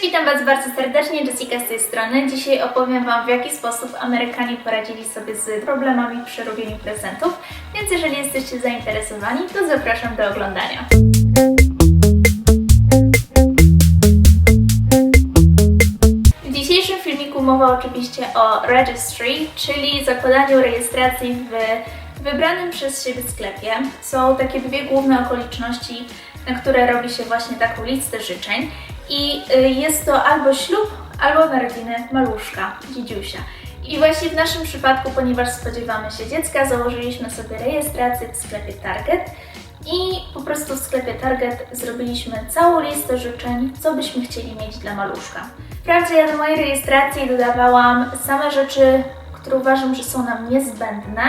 Cześć, witam Was bardzo serdecznie, Jessica z tej strony. Dzisiaj opowiem Wam, w jaki sposób Amerykanie poradzili sobie z problemami przy robieniu prezentów, więc jeżeli jesteście zainteresowani, to zapraszam do oglądania. W dzisiejszym filmiku mowa oczywiście o registry, czyli zakładaniu rejestracji w wybranym przez siebie sklepie. Są takie dwie główne okoliczności, na które robi się właśnie taką listę życzeń. I y, jest to albo ślub, albo narodziny maluszka, dziedziusia. I właśnie w naszym przypadku, ponieważ spodziewamy się dziecka, założyliśmy sobie rejestrację w sklepie Target i po prostu w sklepie Target zrobiliśmy całą listę życzeń, co byśmy chcieli mieć dla maluszka. Wprawdzie ja do mojej rejestracji dodawałam same rzeczy, które uważam, że są nam niezbędne.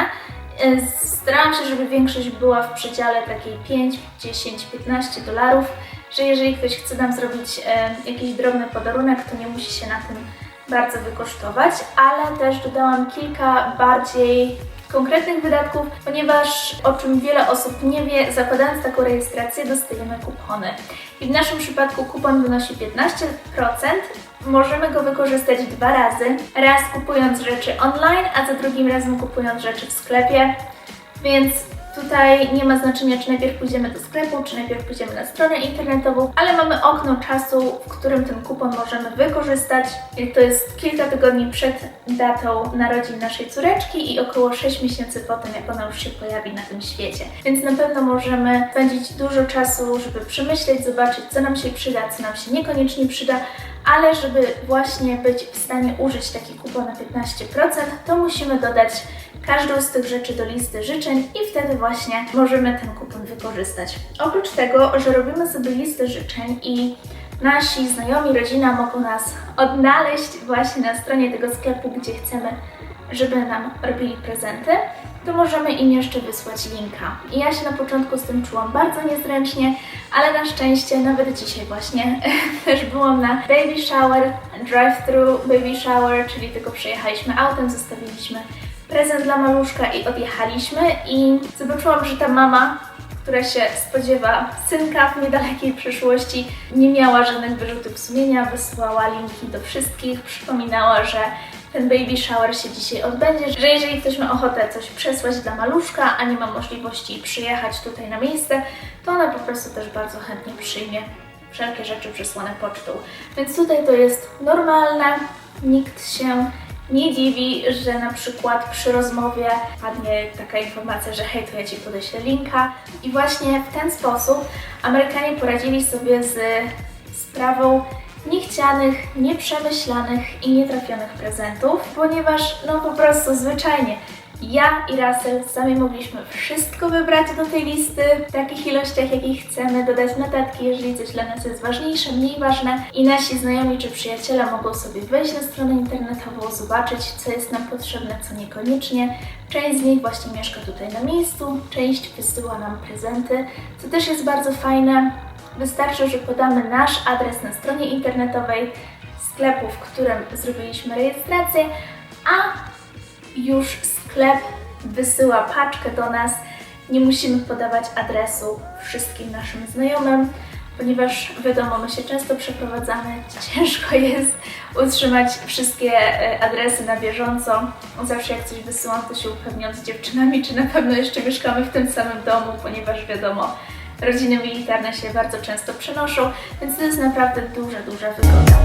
Y, Starałam się, żeby większość była w przedziale takiej 5, 10, 15 dolarów, że jeżeli ktoś chce nam zrobić e, jakiś drobny podarunek, to nie musi się na tym bardzo wykosztować, ale też dodałam kilka bardziej konkretnych wydatków, ponieważ o czym wiele osób nie wie, zakładając taką rejestrację dostajemy kupony. I w naszym przypadku kupon wynosi 15%. Możemy go wykorzystać dwa razy. Raz kupując rzeczy online, a za drugim razem kupując rzeczy w sklepie. Więc tutaj nie ma znaczenia, czy najpierw pójdziemy do sklepu, czy najpierw pójdziemy na stronę internetową, ale mamy okno czasu, w którym ten kupon możemy wykorzystać. To jest kilka tygodni przed datą narodzin naszej córeczki i około 6 miesięcy po tym, jak ona już się pojawi na tym świecie. Więc na pewno możemy spędzić dużo czasu, żeby przemyśleć, zobaczyć, co nam się przyda, co nam się niekoniecznie przyda, ale żeby właśnie być w stanie użyć taki kupon na 15%, to musimy dodać każdą z tych rzeczy do listy życzeń i wtedy właśnie możemy ten kupon wykorzystać. Oprócz tego, że robimy sobie listę życzeń i nasi znajomi, rodzina mogą nas odnaleźć właśnie na stronie tego sklepu, gdzie chcemy, żeby nam robili prezenty, to możemy im jeszcze wysłać linka. I ja się na początku z tym czułam bardzo niezręcznie, ale na szczęście nawet dzisiaj właśnie też byłam na baby shower, drive-thru baby shower, czyli tylko przyjechaliśmy autem, zostawiliśmy prezent dla maluszka i odjechaliśmy i zobaczyłam, że ta mama, która się spodziewa synka w niedalekiej przyszłości, nie miała żadnych wyrzutów sumienia, wysyłała linki do wszystkich, przypominała, że ten baby shower się dzisiaj odbędzie, że jeżeli ktoś ma ochotę coś przesłać dla maluszka, a nie ma możliwości przyjechać tutaj na miejsce, to ona po prostu też bardzo chętnie przyjmie wszelkie rzeczy przesłane pocztą. Więc tutaj to jest normalne, nikt się nie dziwi, że na przykład przy rozmowie padnie taka informacja, że hej, to ja Ci podeślę linka. I właśnie w ten sposób Amerykanie poradzili sobie z sprawą niechcianych, nieprzemyślanych i nietrafionych prezentów, ponieważ no po prostu zwyczajnie ja i Russell sami mogliśmy wszystko wybrać do tej listy w takich ilościach, jakich chcemy, dodać notatki, jeżeli coś dla nas jest ważniejsze, mniej ważne i nasi znajomi czy przyjaciele mogą sobie wejść na stronę internetową, zobaczyć, co jest nam potrzebne, co niekoniecznie. Część z nich właśnie mieszka tutaj na miejscu, część wysyła nam prezenty, co też jest bardzo fajne. Wystarczy, że podamy nasz adres na stronie internetowej sklepu, w którym zrobiliśmy rejestrację, a już sklep wysyła paczkę do nas. Nie musimy podawać adresu wszystkim naszym znajomym, ponieważ wiadomo, my się często przeprowadzamy, ciężko jest utrzymać wszystkie e, adresy na bieżąco. Zawsze jak coś wysyłam, to się upewniam z dziewczynami, czy na pewno jeszcze mieszkamy w tym samym domu, ponieważ wiadomo, rodziny militarne się bardzo często przenoszą, więc to jest naprawdę duża, duża wygoda.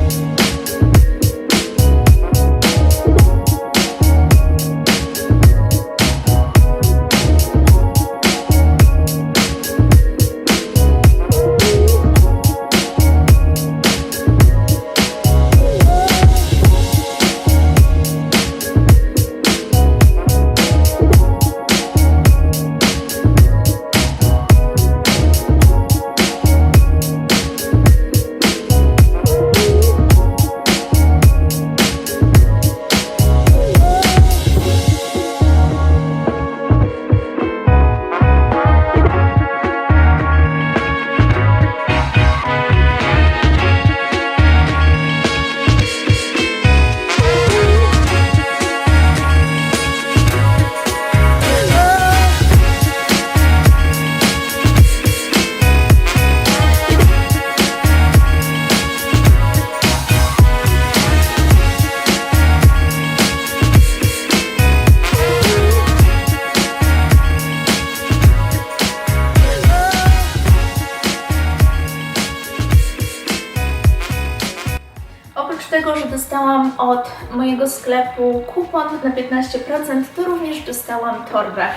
Mojego sklepu kupon na 15%, to również dostałam torbę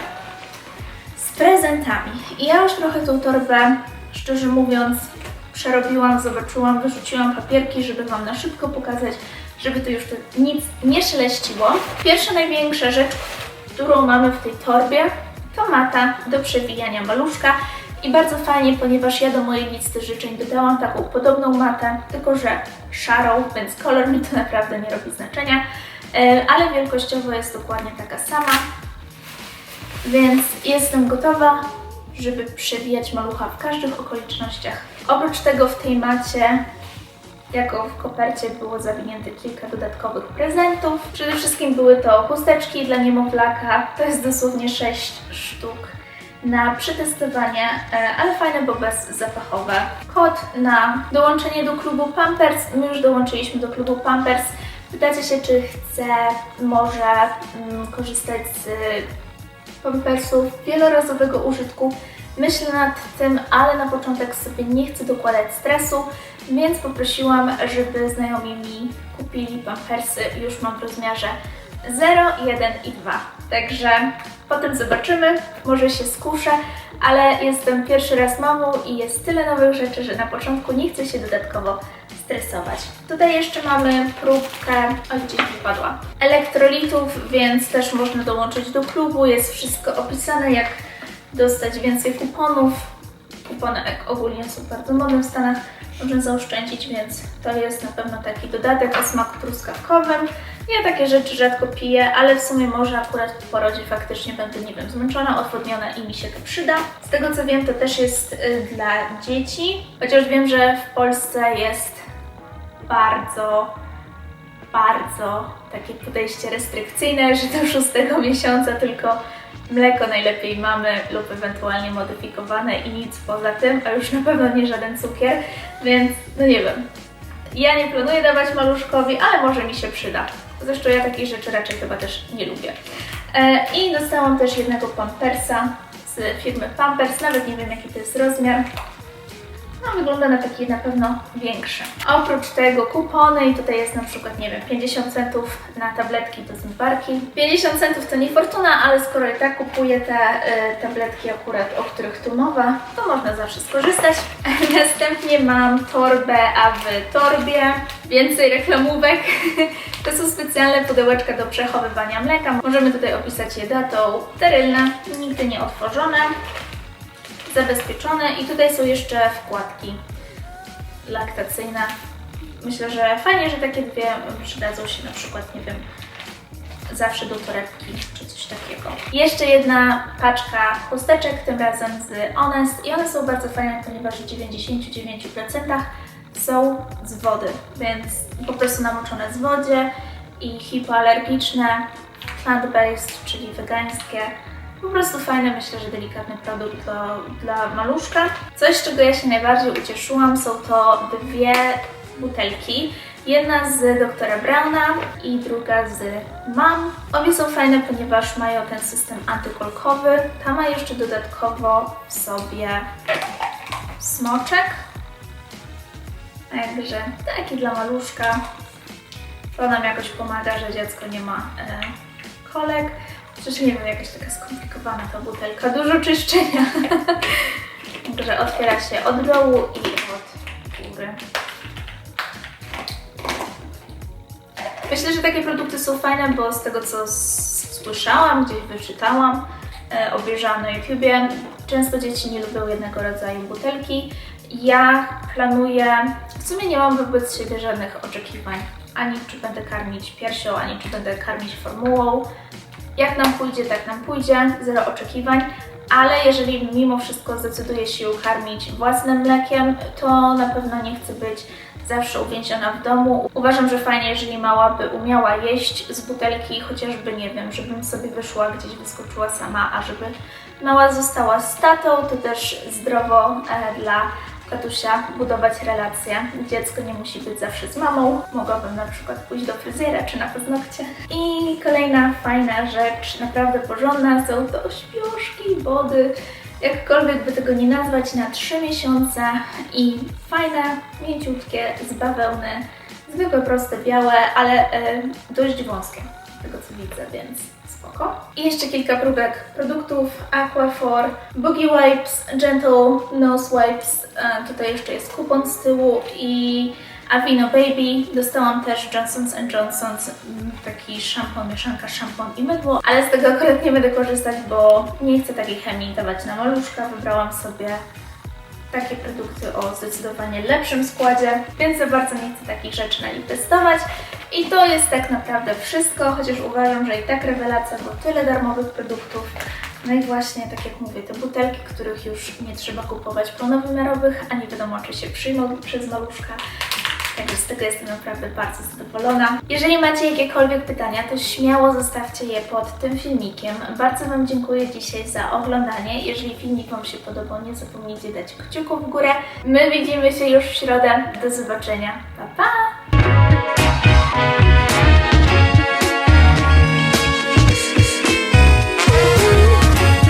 z prezentami. I ja już trochę tą torbę, szczerze mówiąc, przerobiłam, zobaczyłam, wyrzuciłam papierki, żeby Wam na szybko pokazać, żeby tu już nic nie szeleściło. Pierwsza największa rzecz, którą mamy w tej torbie, to mata do przewijania maluszka. I bardzo fajnie, ponieważ ja do mojej listy życzeń dodałam taką podobną matę, tylko że szarą, więc kolor mi to naprawdę nie robi znaczenia, E, ale wielkościowo jest dokładnie taka sama. Więc jestem gotowa, żeby przewijać malucha w każdych okolicznościach. Oprócz tego w tej macie, jako w kopercie, było zawinięte kilka dodatkowych prezentów. Przede wszystkim były to chusteczki dla niemowlaka, to jest dosłownie 6 sztuk na przetestowanie, e, ale fajne, bo bezzapachowe. Kod na dołączenie do klubu Pampers. My już dołączyliśmy do klubu Pampers. Pytacie się, czy chcę może mm, korzystać z pampersów wielorazowego użytku. Myślę nad tym, ale na początek sobie nie chcę dokładać stresu, więc poprosiłam, żeby znajomi mi kupili pampersy. Już mam w rozmiarze 0, 1 i 2. Także potem zobaczymy, może się skuszę, ale jestem pierwszy raz mamą i jest tyle nowych rzeczy, że na początku nie chcę się dodatkowo stresować. Tutaj jeszcze mamy próbkę, o gdzieś wypadła, elektrolitów, więc też można dołączyć do klubu. Jest wszystko opisane, jak dostać więcej kuponów. Kupony ogólnie są bardzo modne w Stanach, można zaoszczędzić, więc to jest na pewno taki dodatek o smaku truskawkowym. Ja takie rzeczy rzadko piję, ale w sumie może akurat po porodzie faktycznie będę, nie wiem, zmęczona, odwodniona i mi się to przyda. Z tego co wiem, to też jest y, dla dzieci, chociaż wiem, że w Polsce jest bardzo, bardzo takie podejście restrykcyjne, że do szóstego miesiąca tylko mleko najlepiej mamy lub ewentualnie modyfikowane i nic poza tym, a już na pewno nie żaden cukier, więc no nie wiem. Ja nie planuję dawać maluszkowi, ale może mi się przyda. Zresztą ja takich rzeczy raczej chyba też nie lubię. E, I dostałam też jednego pampersa z firmy Pampers, nawet nie wiem jaki to jest rozmiar. No, wygląda na taki na pewno większy. Oprócz tego kupony i tutaj jest na przykład, nie wiem, 50 centów na tabletki do zmywarki. 50 centów to nie fortuna, ale skoro i tak kupuję te y, tabletki akurat, o których tu mowa, to można zawsze skorzystać. Następnie mam torbę, a w torbie więcej reklamówek. To są specjalne pudełeczka do przechowywania mleka. Możemy tutaj opisać je datą. Sterylne, nigdy nie otworzone zabezpieczone i tutaj są jeszcze wkładki laktacyjne. Myślę, że fajnie, że takie dwie przydadzą się na przykład, nie wiem, zawsze do torebki czy coś takiego. Jeszcze jedna paczka chusteczek, tym razem z Honest i one są bardzo fajne, ponieważ w 99% są z wody, więc po prostu namoczone z wodzie i hipoalergiczne, plant-based, czyli wegańskie. Po prostu fajny, myślę, że delikatny produkt dla, dla maluszka. Coś, czego ja się najbardziej ucieszyłam, są to dwie butelki. Jedna z doktora Brauna i druga z MAM. Obie są fajne, ponieważ mają ten system antykolkowy. Ta ma jeszcze dodatkowo w sobie smoczek. Także taki dla maluszka. To nam jakoś pomaga, że dziecko nie ma e, kolek. Przecież nie wiem, jakaś taka skomplikowana ta butelka. Dużo czyszczenia. Także otwiera się od dołu i od góry. Myślę, że takie produkty są fajne, bo z tego co słyszałam, gdzieś wyczytałam, e, obejrzałam na YouTubie, często dzieci nie lubią jednego rodzaju butelki. Ja planuję, w sumie nie mam wobec siebie żadnych oczekiwań, ani czy będę karmić piersią, ani czy będę karmić formułą. Jak nam pójdzie, tak nam pójdzie, zero oczekiwań, ale jeżeli mimo wszystko zdecyduję się karmić własnym mlekiem, to na pewno nie chcę być zawsze uwięziona w domu. Uważam, że fajnie, jeżeli mała by umiała jeść z butelki, chociażby, nie wiem, żebym sobie wyszła, gdzieś wyskoczyła sama, a żeby mała została z tatą, to też zdrowo e, dla Katusia budować relacje. Dziecko nie musi być zawsze z mamą. Mogłabym na przykład pójść do fryzjera czy na paznokcie. I kolejna fajna rzecz, naprawdę porządna, są to śpioszki, wody, jakkolwiek by tego nie nazwać, na 3 miesiące i fajne, mięciutkie, z bawełny. Zwykłe, proste, białe, ale e, dość wąskie, z tego co widzę, więc spoko. I jeszcze kilka próbek produktów Aquaphor, Boogie Wipes, Gentle Nose Wipes, e, tutaj jeszcze jest kupon z tyłu i Avino Baby. Dostałam też Johnson's Johnson's mm, taki szampon, mieszanka szampon i mydło, ale z tego akurat nie będę korzystać, bo nie chcę takiej chemii dawać na maluszka. Wybrałam sobie takie produkty o zdecydowanie lepszym składzie, więc za bardzo nie chcę takich rzeczy na nich testować. I to jest tak naprawdę wszystko, chociaż uważam, że i tak rewelacja, bo tyle darmowych produktów. No i właśnie, tak jak mówię, te butelki, których już nie trzeba kupować pełnowymiarowych, a nie wiadomo, czy się przyjmą przez maluszka. Także z tego jestem naprawdę bardzo zadowolona. Jeżeli macie jakiekolwiek pytania, to śmiało zostawcie je pod tym filmikiem. Bardzo Wam dziękuję dzisiaj za oglądanie. Jeżeli filmik Wam się podobał, nie zapomnijcie dać kciuków w górę. My widzimy się już w środę. Do zobaczenia. Pa, pa!